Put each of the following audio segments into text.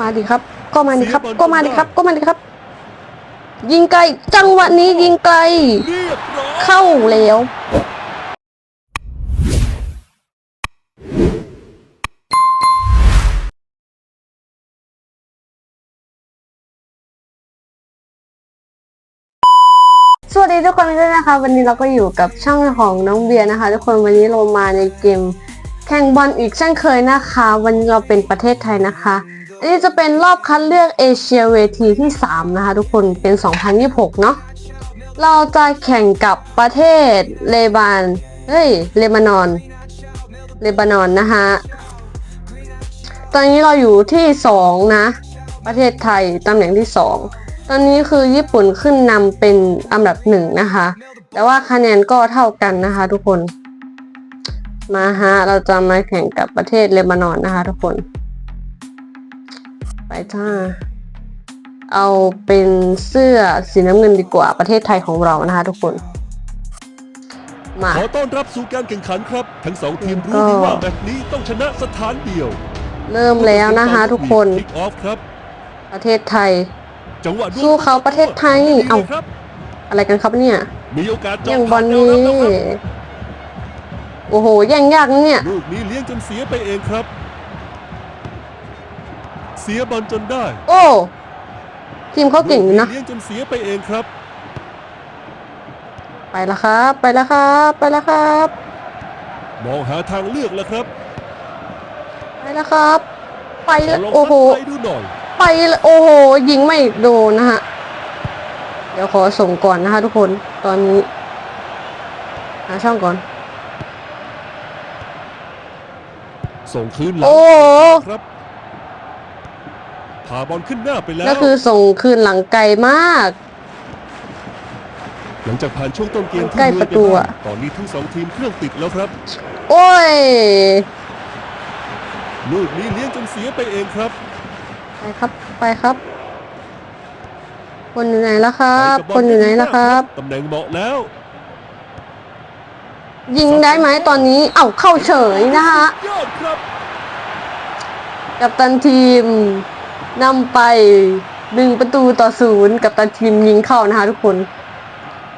มาดิครับ ก็มาดิครับ ก็มาดิครับ ก็มาดิครับ ยิงไกล จังหวะนี้ยิงไกลเรียบร้อยเข้าแล้วสวัสดีทุกคนด้วยนะคะ วันนี้เราก็อยู่กับช่องของน้องเบียร์นะคะ ทุกคนวันนี้เรามาในเกมแข่งบอลอีกเช่นเคยนะคะ วันนี้เราเป็นประเทศไทยนะคะ อันนี้จะเป็นรอบคัดเลือกเอเชียเวทีที่ 3 นะคะทุกคนเป็น 2026 เนาะเราจะแข่งกับประเทศเลบานเฮ้ยเลบานอน เลบานอนนะคะตอนนี้เราอยู่ที่ 2 นะ ประเทศไทยตำแหน่งที่ 2 ตอนนี้คือญี่ปุ่นขึ้นนำเป็นอันดับหนึ่งนะคะ แต่ว่าคะแนนก็เท่ากันนะคะทุกคนมาฮะเราจะมาแข่งกับประเทศเลบานอนนะคะทุกคน ไปจ้า เอาเป็นเสื้อสีน้ำเงินดีกว่าประเทศไทยของเรานะคะทุกคนมาขอต้อนรับสู่การแข่งขันครับ ทั้งสองทีมก็รู้ดีว่าแมตช์นี้ต้องชนะสถานเดียว เริ่มแล้วนะคะทุกคนคิกออฟครับประเทศไทยจังหวะดวลสู้เขาประเทศไทยดีลเอ้าครับอะไรกันครับเนี่ยมีโอกาสแย่เจาะงบอลผ่าแนวนี้รับแล้วครับโอ้โหแย่งยากนะเนี่ยลูกนี้เลี้ยงจนเสียไปเองครับ เสียบอลจนได้โอ้ทีมเขาเก่งอยู่นะลูกเลี้ยงจนเสียไปเองครับ ไปแล้วครับ ไปแล้วครับ ไปแล้วครับ มองหาทางเลือกแล้วครับ ไปแล้วครับ ไปขอแล้วลองโอ้โหซัดไปดูหน่อยไปแล้วโอ้โหยิงไม่โดนนะฮะเดี๋ยวขอส่งก่อนนะคะทุกคนตอนนี้หาช่องก่อน ส่งคืนหลังโอ้โหครับ พาบอลขึ้นหน้าไปแล้ว ก็คือส่งคืนหลังไกลมาก หลังจากผ่านช่วงต้นเกมที่ใกล้เหนื่อยประตูไปอะบ้างตอนนี้ทั้งสองทีมเครื่องติดแล้วครับ โอ้ยลูกนี้เลี้ยงจนเสียไปเองครับไปครับไปครับ คนอยู่ไหนแล้วครับไปกัคนอยู่ไหนแล้วครับ ตำแหน่งเหมาะแล้ว ยิงได้ไหมตอนนี้เอ้าเข้าเฉยนะฮะยอดครับ กับตันทีม นำไปหนึ่งประตูต่อศูนย์กับตันทีมยิงเข้านะคะทุกคน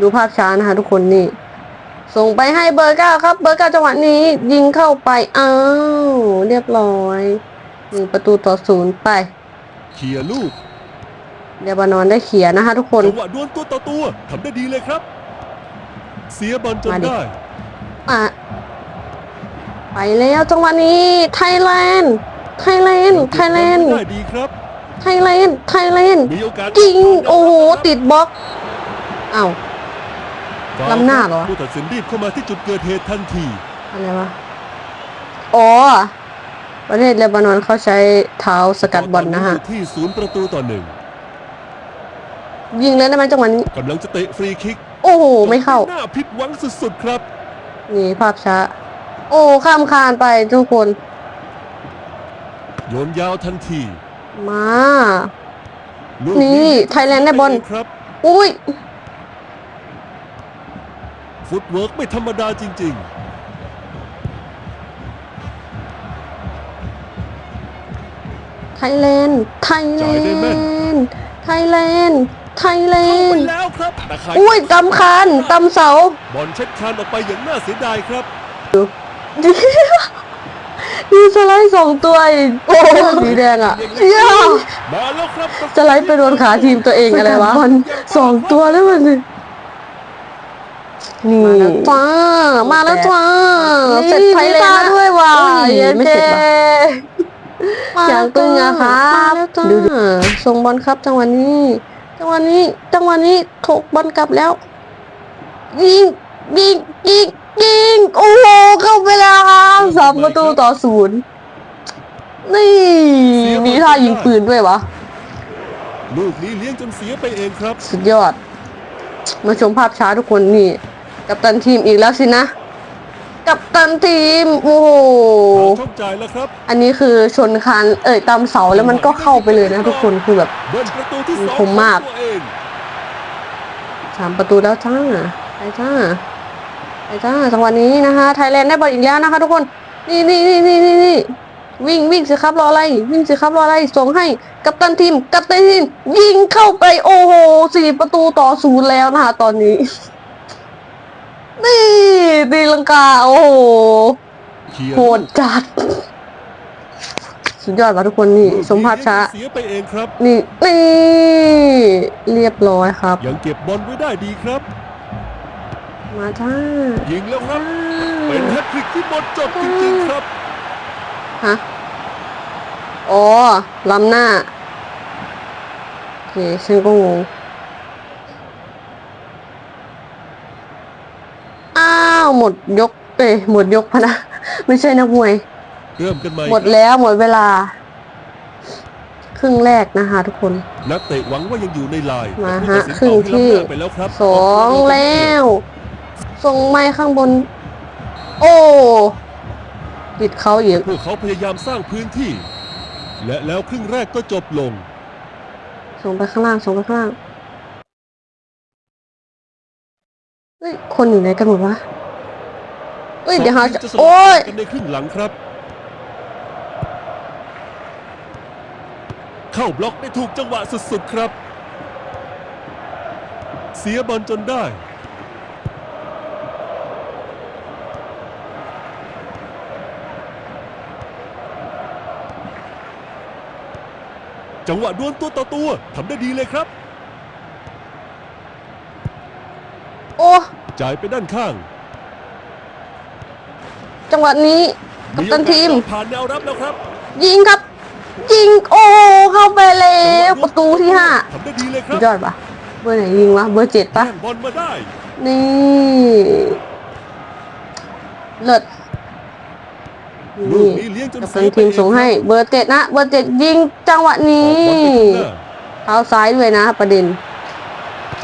ดูภาพช้านะคะทุกคนนี่ ส่งไปให้เบอร์เก้าครับ เบอร์เก้าจังหวะนี้ ยิงเข้าไปอ้าวเรียบร้อยหนึ่งประตูต่อศูนย์ไปเคลียร์ลูกเดบานอนได้เขียนนะคะทุกคนจังหวะดวลตัวต่อตัวทำได้ดีเลยครับ เสียบอลจนมาดิได้อะไปแล้วจังหวะนี้ไทยแลนด์ ไทยแลนด์ไทยแลนด์ได้ดีครับไทยแลนด์ไทยแลนด์มีโอกาสจริงโอ้โหติดบล็อกอ้าวฟวล์ล้ำหน้าเหรอผู้ตัดสินรีบเข้ามาที่จุดเกิดเหตุทันทีอะไรวะอ๋อประเทศเลบานอนเขาใช้เท้าสกัดบอลนะฮะตอยู่ที่ศูนย์ประตูต่อหนึ่งยิงเลยได้ไหมจังหวะนี้กำลังจะเตะฟรีคิก โอ้โหไม่เข้าหน้าผิดหวังสุดๆครับ นี่ภาพช้า โอ้ข้ามคานไปทุกคน โยนยาวทันที มา ลูกนี่ไทยแลนด์ได้บอล ครับ อุ้ย ฟุตเวิร์กไม่ธรรมดาจริง ไทยแลนด์ ไทยแลจ่ายได้แม่นด์ ไทยแลนด์ ไทยแลๆเข้าไปนด์ แล้วครับแต่ใครอุ้ยตำคานตำเสา บอลเช็ดคานออกไปอย่างน่าเสียดายครับ มีสไลด์สองตัวอีกโอ้สีแดงอะเหี้ยมาแล้วครับสไลด์ไปโดนขาทีมตัวเองอะไรวะบอลสองตัวแล้วมันนี่จ้ามาแล้วจ้าเสร็จไทยแลนด์ด้วยว่ะไม่เสร็จว่ะอย่างตึงอะครับดูดูส่งบอลครับจังหวะนี้ จังหวะนี้จังหวะนี้ถกบอลกลับแล้วยิงยิงยิง ยิงโอ้โหเข้าไปแล้วครับสามประตูต่อศูนย์นี่มีท่ายิงปืนด้วยวะลูกนี้เลี้ยงจนเสียไปเองครับ สุดยอด มาชมภาพช้าทุกคนนี่ กับตันทีมอีกแล้วสินะ กับตันทีม โอ้โหเราช่องจ่ายแล้วครับ อันนี้คือชนคานเอ่ยตามเสาแล้วมันก็เข้าไปเลยนะทุกคนคือแบบเบิ้ลประตูที่สองคมมากของตัวเองสามประตูแล้วจ้าไปจ้า ไปจ้าจังหวะนี้นะคะไทยแลนด์ได้บอลอีกแล้วนะคะ ทุกคนนี่นี่นี่นี่นี่นี่วิ่งวิ่งสิครับรออะไรวิ่งสิครับรออะไรส่งให้กัปตันทีมกัปตันทีมยิงเข้าไปโอ้โหสี่ประตูต่อศูนย์แล้วนะคะตอนนี้นี่ตีลังกาโอ้โหเคลียร์โหดจัดสุดยอดว่ะทุกคนนี่สมภาพช้าเสียไปเองครับ นี่นี่เรียบร้อยครับ ยังเก็บบอลไว้ได้ดีครับ มาจ้ายิงแล้วครับเป็นแฮตทริกที่หมดจดจริงๆครับฮะอ๋อล้ำหน้าโอเคฉันก็งงอ้าวหมดยกเอ้ยหมดยกพะนะ ไม่ใช่นักมวยเริ่มกันใหม่หมดแล้วหมดเวลา ครึ่งแรกนะคะทุกคน นักเตะหวังว่ายังอยู่ในลายมาแต่ฮะผู้ตัดสินครึ่งที่เป่าให้ล้ำหน้าไปแล้วครับสองแล้ว ส่งไม้ข้างบน โอ้ติดเขาอีกพวกเขาพยายามสร้างพื้นที่ และแล้วครึ่งแรกก็จบลง ส่งไปข้างล่างส่งไปข้างล่างเฮ้ยคนอยู่ไหนกันหมดวะเฮ้ยเดี๋ยวหาสงทีมจะสลับโอ้ยกันในครึ่งหลังครับ เข้าบล็อกได้ถูกจังหวะสุดๆครับ เสียบอลจนได้ จังหวะดวลตัวต่อตัวทำได้ดีเลยครับ โอ้ จ่ายไปด้านข้างจังหวะนี้กัปตันทีม โอกาสผ่านแนวรับแล้วครับยิงครับ ยิงโอ้เข้าไปแล้วประตูที่ห้าทำได้ดีเลยคสุรัดบยอดปะเบอร์ไหนยิงวะเบอร์เจ็ดปะแย่งบอลมาได้ นี่ เลิศ ลู นี่กนี้เลี้ยงจนกับเสีตัยนไปทีมเองส่งให้เบอร์เจ็ดนะ เบอร์เจ็ดยิงจังหวะอนี้อกบอลไปข้างหน้าเท้าซ้ายด้วยนะประเด็น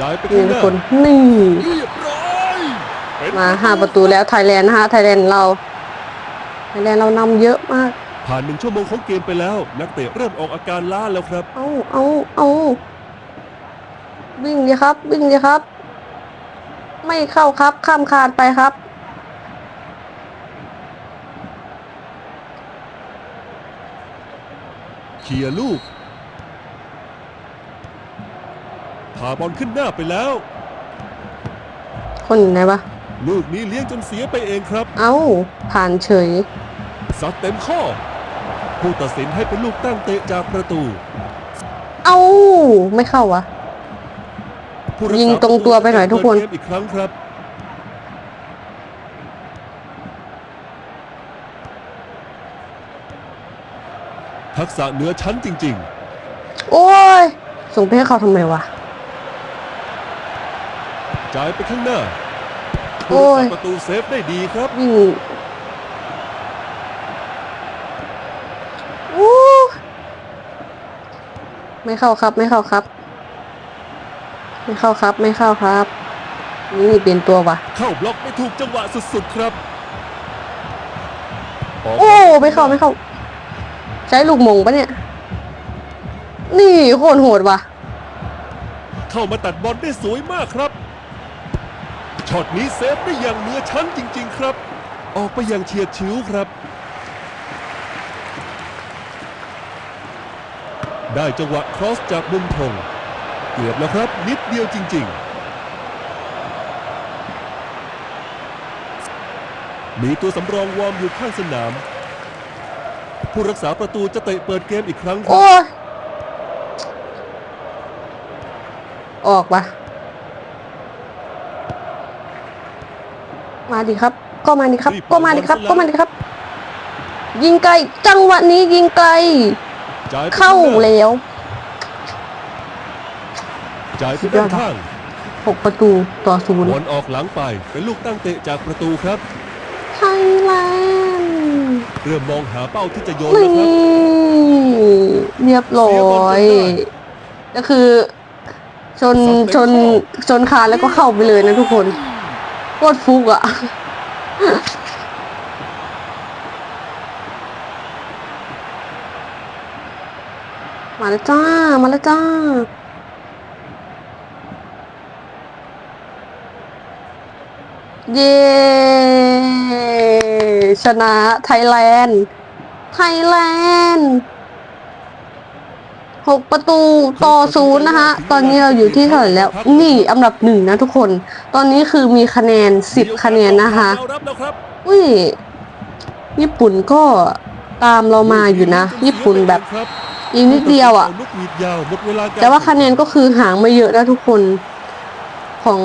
จ่ายไปนี่ข้างหทุกน้าคนนี่เรียบร้อยเป็นมาห้าประตูแล้วไทยแลนด์นะฮะไทยแลนด์เราไทยแลนด์เรานำเยอะมาก ผ่านหนึ่งชั่วโมงของเกมไปแล้ว นักเตะเริ่มออกอาการล้าแล้วครับ เอาเอาเอาวิ่งดีครับ วิ่งดีครับ ไม่เข้าครับ ข้ามคานไปครับ เคลียร์ลูกพาบอลขึ้นหน้าไปแล้ว คนอยู่ไหนวะลูกนี้เลี้ยงจนเสียไปเองครับ เอ้า ผ่านเฉยซัดเต็มข้อ ผู้ตัดสินให้เป็นลูกตั้งเตะจากประตู เอ้า ไม่เข้าวะ ผู้รักษายิงตรงตัวไปหน่อยทุกคน เปิดเมอีกครั้งครับ ทักษะเหนือชั้นจริง โอ้ย ส่งไปให้เขาทำไมวะ ๆ จ่ายไปข้างหน้าโอ้ผู้รักยษาประตูเซฟได้ดีครับ วิ่งอู้ไม่เข้าครับ ไม่เข้าครับ ไม่เข้าครับ ไม่เข้าครับ นี่เปลี่ยนตัววะ เข้าบล็อกไม่ถูกจังหวะสุดๆครับออกโอ้ ไม่เข้า ไม่เข้า ใช้ลูกมงปะเนี่ย นี่โคตรโหดว่ะ เข้ามาตัดบอลได้สวยมากครับ ช็อตนี้เซฟได้อย่างเหนือชั้นจริง ๆ ครับ ออกไปอย่างเฉียดฉิวครับ ได้จังหวะครอสจากมุมธงเกือบแล้วครับ นิดเดียวจริง ๆ มีตัวสำรองวอร์มอยู่ข้างสนาม ผู้รักษาประตูจะเตะเปิดเกมอีกครั้งครับโอ้ยออกปะมาดิครับ ก็มาดิครับรีบก็มาดิครับบอลซะแล้วก็มาดิครับ ยิงไกล จังหวะนี้ยิงไกล จ่ายไปเข้าข้งหน้แล้ว จ่ายไปสุดยอด้าดนว่ะข้างหกประตูต่อศูนย์บอลออกหลังไปเป็นลูกตั้งเตะจากประตูครับ ไทยแลนด์ เริ่มมองหาเป้าที่จะโยนนี่แล้วครับ เรียบร้เสียบออลยจนได้ก็คือ ชนสับเต็มชนข้อชนคานแล้วก็เข้าไปเลยนะทุกคนโคตรฟุกอะมาแล้วจ้า มาแล้วจ้า เย้ ชนะไทยแลนด์ ไทยแลนด์หกประตูต่อศูนย์นะคะตอนนี้เราอยู่ที่เท่าไหร่แล้ว นี่อันดับหนึ่งนะทุกคน ตอนนี้คือมีคะแนนสิบคะแนนนะคะอุ้ยญี่ปุ่นก็ตามเรามาอยู่นะ ญี่ปุ่นแบบอีกนิดเดียวอะ แต่ว่าคะแนนก็คือห่างไม่เยอะนะทุกคนของ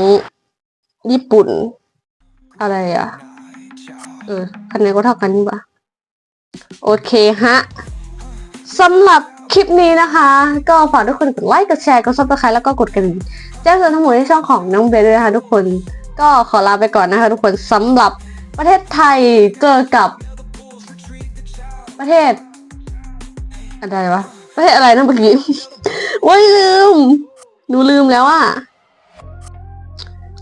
ญี่ปุ่น อะไรอะ เออคะแนนก็เท่ากันนี่ปะโอเคฮะสำหรับคลิปนี้นะคะ ก็ฝากทุกคนกดไลค์ กดแชร์ กดซับสไครต์แล้วก็กดกระดิ่งแจ้งเตือนทั้งหมดในช่องของน้องเบลด้วยนะคะทุกคน ก็ขอลาไปก่อนนะคะ ทุกคนสำหรับประเทศไทยเจอกับ ประเทศ อะไรวะ ประเทศอะไรนะเมื่อกี้ โอ้ยลืม หนูลืมแล้วอะ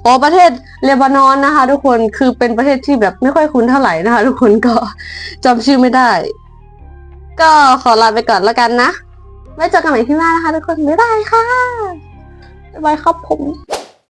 อประเทศเลบานอนนะคะ ทุกคนคือเป็นประเทศที่แบบไม่ค่อยคุ้นเท่าไหร่นะคะ ทุกคนก็จำชื่อไม่ได้ ก็ขอลาไปก่อนแล้วกันนะไว้เจอกันใหม่ที่หน้านะคะ ทุกคนบ๊ายบายค่ะบ๊ายบายครับผม